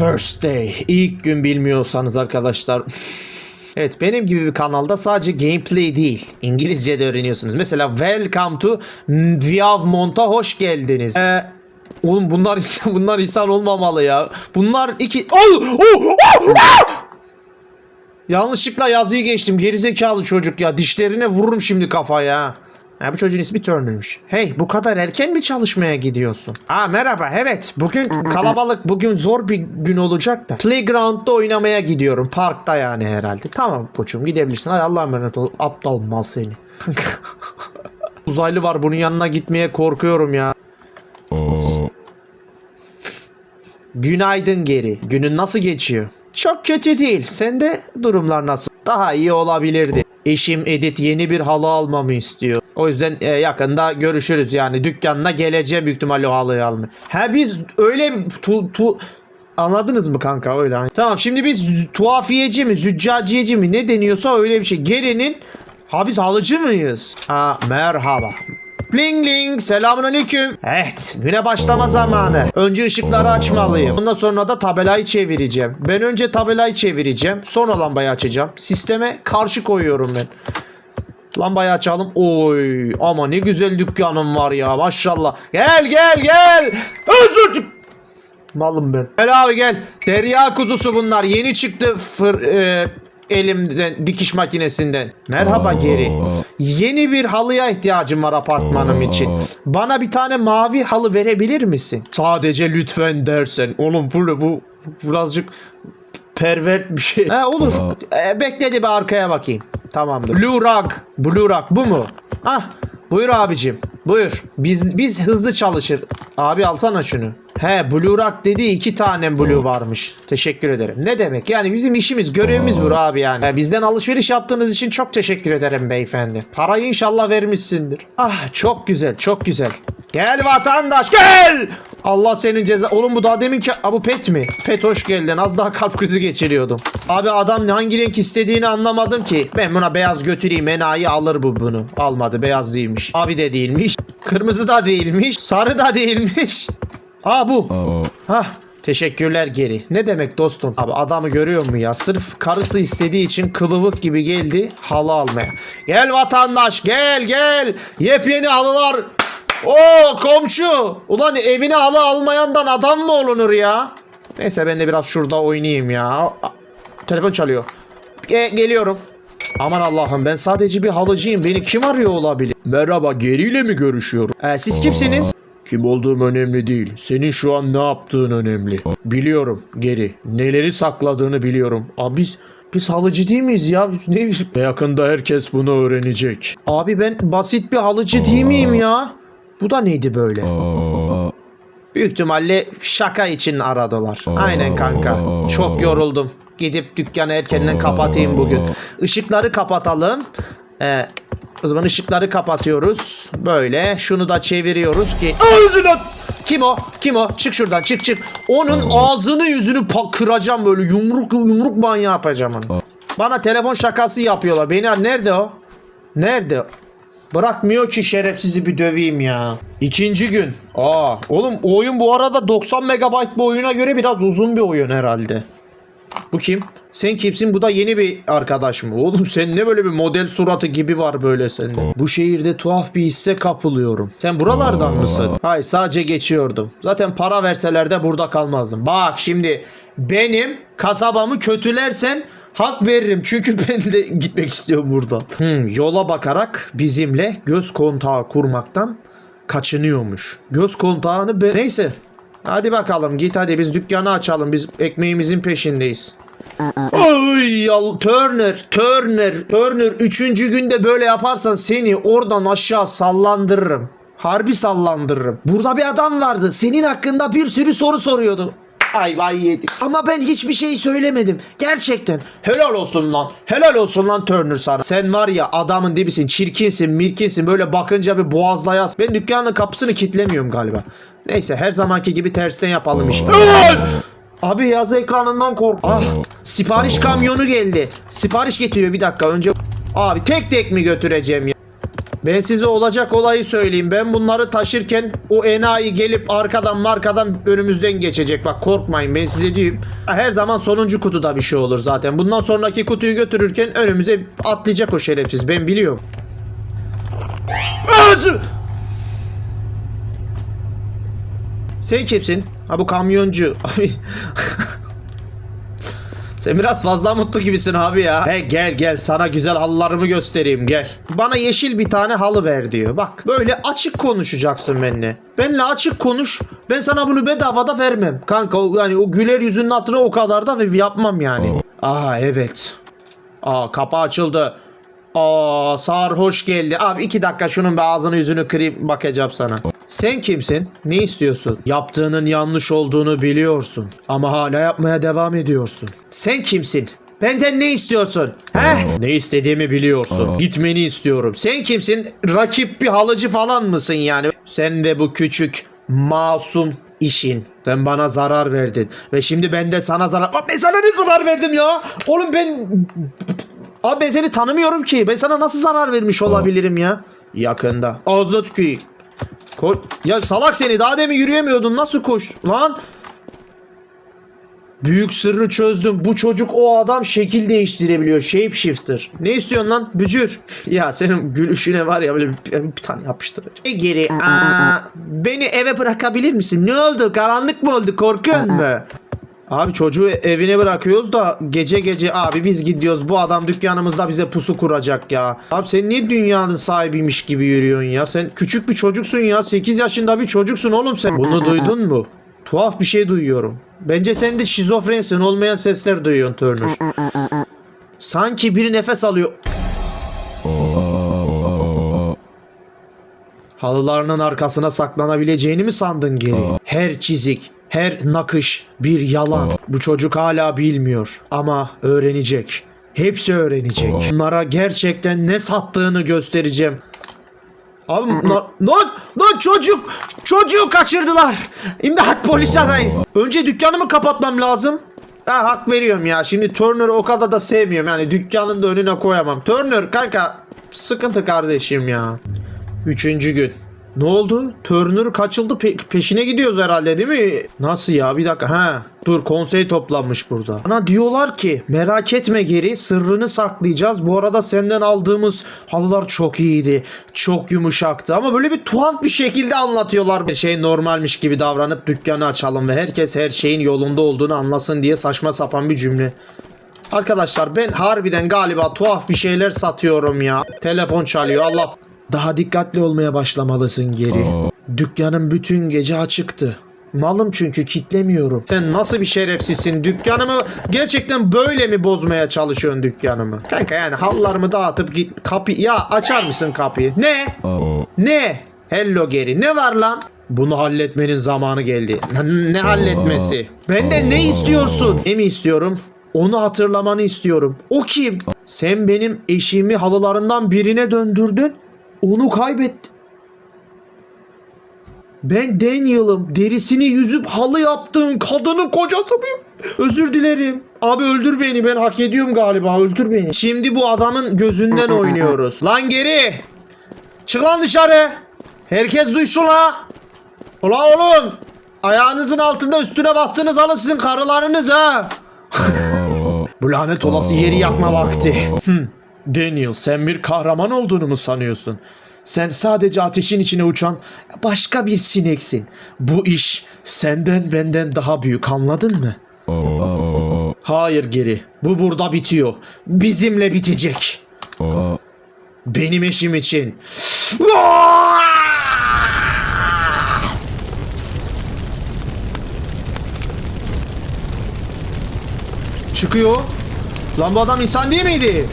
First day. İlk gün bilmiyorsanız arkadaşlar. Evet benim gibi bir kanalda sadece gameplay değil İngilizce de öğreniyorsunuz. Mesela welcome to Viavmont'a hoş geldiniz. Ee, oğlum bunlar insan, bunlar insan olmamalı ya. Bunlar iki... Oh! Oh! Oh! Ah! Yanlışlıkla yazıyı geçtim. Gerizekalı çocuk ya. Dişlerine vururum şimdi kafaya. Ha, bu çocuğun ismi Turner'mış. Hey bu kadar erken mi çalışmaya gidiyorsun? Aa merhaba evet. Bugün kalabalık bugün zor bir gün olacak da. Playground'da oynamaya gidiyorum. Parkta yani herhalde. Tamam poçum gidebilirsin. Hadi Allah'a emanet ol. Aptal mal seni. Uzaylı var bunun yanına gitmeye korkuyorum ya. Günaydın geri. Günün nasıl geçiyor? Çok kötü değil. Sende durumlar nasıl? Daha iyi olabilirdi. Eşim Edith yeni bir halı almamı istiyor. O yüzden e, yakında görüşürüz yani. Dükkanına geleceğim büyük ihtimalle o halıyı almaya. Ha biz öyle tu, tu, Anladınız mı kanka öyle hani. Tamam şimdi biz tuhafiyeci mi züccaciyeci mi ne deniyorsa öyle bir şey. Geri'nin ha biz halıcı mıyız? Ha merhaba. Bling bling selamun aleyküm. Evet güne başlama zamanı. Önce ışıkları açmalıyım. Ondan sonra da tabelayı çevireceğim. Ben önce tabelayı çevireceğim. Sonra lambayı açacağım. Sisteme karşı koyuyorum ben. Lambayı açalım. Oy ama ne güzel dükkanım var ya maşallah. Gel gel gel. Özür dilerim. Malım ben. Gel abi gel. Derya kuzusu bunlar. Yeni çıktı fır, e, elimden dikiş makinesinden. Merhaba geri. Yeni bir halıya ihtiyacım var apartmanım için. Bana bir tane mavi halı verebilir misin? Sadece lütfen dersen. Oğlum bu bu birazcık pervert bir şey. He olur. E, bekle de bir arkaya bakayım. Tamamdır. Blue Rug. Blue Rug bu mu? Ah buyur abicim. Buyur. Biz biz hızlı çalışır. Abi alsana şunu. He Blue Rug dedi iki tane Blue varmış. Teşekkür ederim. Ne demek? Yani bizim işimiz görevimiz bu abi yani. E, Bizden alışveriş yaptığınız için çok teşekkür ederim beyefendi. Parayı inşallah vermişsindir. Ah çok güzel çok güzel. Gel vatandaş gel. Allah senin ceza... Oğlum bu daha demin ki... Aa, bu pet mi? Pet hoş geldin. Az daha kalp krizi geçiriyordum. Abi adam hangi renk istediğini anlamadım ki. Ben buna beyaz götüreyim. Enayi alır bu bunu. Almadı. Beyaz değilmiş. Abi de değilmiş. Kırmızı da değilmiş. Sarı da değilmiş. Aa bu. Hah. Teşekkürler geri. Ne demek dostum? Abi adamı görüyor mu ya? Sırf karısı istediği için kılıbık gibi geldi halı almaya. Gel vatandaş gel gel. Yepyeni halılar. Oo komşu. Ulan evine halı almayandan adam mı olunur ya? Neyse ben de biraz şurada oynayayım ya. A- Telefon çalıyor. Ge- geliyorum. Aman Allah'ım ben sadece bir halıcıyım. Beni kim arıyor olabilir? Merhaba geriyle mi görüşüyorum? Ee, siz kimsiniz? Kim olduğum önemli değil. Senin şu an ne yaptığın önemli. Biliyorum geri. Neleri sakladığını biliyorum. Abi biz biz halıcı değil miyiz ya? Ne Yakında herkes bunu öğrenecek. Abi ben basit bir halıcı değil miyim ya? Bu da neydi böyle? Büyük ihtimalle şaka için aradılar. Aynen kanka. Çok yoruldum. Gidip dükkanı erkenden kapatayım bugün. Işıkları kapatalım. Ee, o zaman ışıkları kapatıyoruz. Böyle. Şunu da çeviriyoruz ki. Ağzına! Kim o? Kim o? Çık şuradan çık çık. Onun ağzını yüzünü kıracağım böyle. Yumruk yumruk manyağı yapacağım onu. Bana telefon şakası yapıyorlar. Beni nerede o? Nerede? Bırakmıyor ki şerefsizi bir döveyim ya. İkinci gün. Aa, oğlum oyun bu arada 90 megabayt bu oyuna göre biraz uzun bir oyun herhalde. Bu kim? Sen kimsin? Bu da yeni bir arkadaş mı? Oğlum sen ne böyle bir model suratı gibi var böyle sende. Bu şehirde tuhaf bir hisse kapılıyorum. Sen buralardan mısın? Hayır sadece geçiyordum. Zaten para verseler de burada kalmazdım. Bak şimdi benim kasabamı kötülersen hak veririm. Çünkü ben de gitmek istiyorum buradan. Hmm, yola bakarak bizimle göz kontağı kurmaktan kaçınıyormuş. Göz kontağını be... Neyse. Hadi bakalım git hadi biz dükkanı açalım. Biz ekmeğimizin peşindeyiz. Ay yal Turner, Turner, Turner üçüncü günde böyle yaparsan seni oradan aşağı sallandırırım. Harbi sallandırırım. Burada bir adam vardı. Senin hakkında bir sürü soru soruyordu. Ay vay yedik. Ama ben hiçbir şey söylemedim. Gerçekten. Helal olsun lan. Helal olsun lan Turner sana. Sen var ya adamın dibisin. Çirkinsin, mirkinsin. Böyle bakınca bir boğazlayas. Ben dükkanın kapısını kitlemiyorum galiba. Neyse her zamanki gibi tersten yapalım işte. Abi yazı ekranından kork. Ah sipariş kamyonu geldi. Sipariş getiriyor bir dakika önce. Abi tek tek mi götüreceğim ya? Ben size olacak olayı söyleyeyim. Ben bunları taşırken o enayi gelip arkadan markadan önümüzden geçecek. Bak korkmayın ben size diyeyim. Her zaman sonuncu kutuda bir şey olur zaten. Bundan sonraki kutuyu götürürken önümüze atlayacak o şerefsiz. Ben biliyorum. Sen kimsin? Ha bu kamyoncu. Abi. Sen biraz fazla mutlu gibisin abi ya. He gel gel sana güzel halılarımı göstereyim gel. Bana yeşil bir tane halı ver diyor. Bak böyle açık konuşacaksın benimle. Benimle açık konuş. Ben sana bunu bedavada vermem. Kanka o, yani o güler yüzünün hatırına o kadar da ve yapmam yani. Aa evet. Aa kapı açıldı. Aa sarhoş geldi. Abi iki dakika şunun bir ağzını yüzünü kırayım bakacağım sana. Sen kimsin? Ne istiyorsun? Yaptığının yanlış olduğunu biliyorsun. Ama hala yapmaya devam ediyorsun. Sen kimsin? Benden ne istiyorsun? He? Ne istediğimi biliyorsun. Gitmeni istiyorum. Sen kimsin? Rakip bir halıcı falan mısın yani? Sen ve bu küçük masum işin. Sen bana zarar verdin. Ve şimdi ben de sana zarar... Ben sana ne zarar verdim ya? Oğlum ben... Abi ben seni tanımıyorum ki. Ben sana nasıl zarar vermiş olabilirim ya? Yakında. Ağzına tüküreyim. Koy. Ya salak seni daha demin yürüyemiyordun. Nasıl koş? Lan. Büyük sırrı çözdüm. Bu çocuk o adam şekil değiştirebiliyor. Shapeshifter. Ne istiyorsun lan? Bücür. ya senin gülüşüne var ya böyle bir, bir tane yapıştıracağım. E geri. Aa, beni eve bırakabilir misin? Ne oldu? Karanlık mı oldu? Korkuyor mu? Abi çocuğu evine bırakıyoruz da gece gece abi biz gidiyoruz bu adam dükkanımızda bize pusu kuracak ya. Abi sen niye dünyanın sahibiymiş gibi yürüyorsun ya? Sen küçük bir çocuksun ya. 8 yaşında bir çocuksun oğlum sen. Bunu duydun mu? Tuhaf bir şey duyuyorum. Bence sen de şizofrensin. Olmayan sesler duyuyorsun Turner. Sanki biri nefes alıyor. Halılarının arkasına saklanabileceğini mi sandın geri? Her çizik, her nakış bir yalan. Bu çocuk hala bilmiyor ama öğrenecek. Hepsi öğrenecek. Bunlara gerçekten ne sattığını göstereceğim. Abi lan lan çocuk çocuğu kaçırdılar. İmdat polis arayın. Önce dükkanımı kapatmam lazım. Ha, hak veriyorum ya. Şimdi Turner'ı o kadar da sevmiyorum. Yani dükkanın da önüne koyamam. Turner kanka sıkıntı kardeşim ya. Üçüncü gün. Ne oldu? Turner kaçıldı pe- peşine gidiyoruz herhalde değil mi? Nasıl ya? Bir dakika. Ha. Dur konsey toplanmış burada. Bana diyorlar ki merak etme geri sırrını saklayacağız. Bu arada senden aldığımız halılar çok iyiydi. Çok yumuşaktı ama böyle bir tuhaf bir şekilde anlatıyorlar. Bir şey normalmiş gibi davranıp dükkanı açalım ve herkes her şeyin yolunda olduğunu anlasın diye saçma sapan bir cümle. Arkadaşlar ben harbiden galiba tuhaf bir şeyler satıyorum ya. Telefon çalıyor Allah. Daha dikkatli olmaya başlamalısın geri. Dükkanım bütün gece açıktı. Malım çünkü kitlemiyorum. Sen nasıl bir şerefsizsin? Dükkanımı gerçekten böyle mi bozmaya çalışıyorsun dükkanımı? Kanka yani hallarımı dağıtıp git kapı ya açar mısın kapıyı? Ne? Ne? Hello geri. Ne var lan? Bunu halletmenin zamanı geldi. Ne, ne halletmesi? Benden ne istiyorsun? Ne mi istiyorum? Onu hatırlamanı istiyorum. O kim? Sen benim eşimi halılarından birine döndürdün. Onu kaybet. Ben Daniel'ım. Derisini yüzüp halı yaptığın kadının kocası mıyım? Özür dilerim. Abi öldür beni. Ben hak ediyorum galiba. Öldür beni. Şimdi bu adamın gözünden oynuyoruz. Lan geri. Çık lan dışarı. Herkes duysun la. Ula oğlum. Ayağınızın altında üstüne bastığınız halı sizin karılarınız ha. Bu lanet olası yeri yakma vakti. Daniel sen bir kahraman olduğunu mu sanıyorsun? Sen sadece ateşin içine uçan başka bir sineksin. Bu iş senden benden daha büyük anladın mı? Hayır geri. Bu burada bitiyor. Bizimle bitecek. Benim eşim için. Çıkıyor. Lan bu adam insan değil miydi?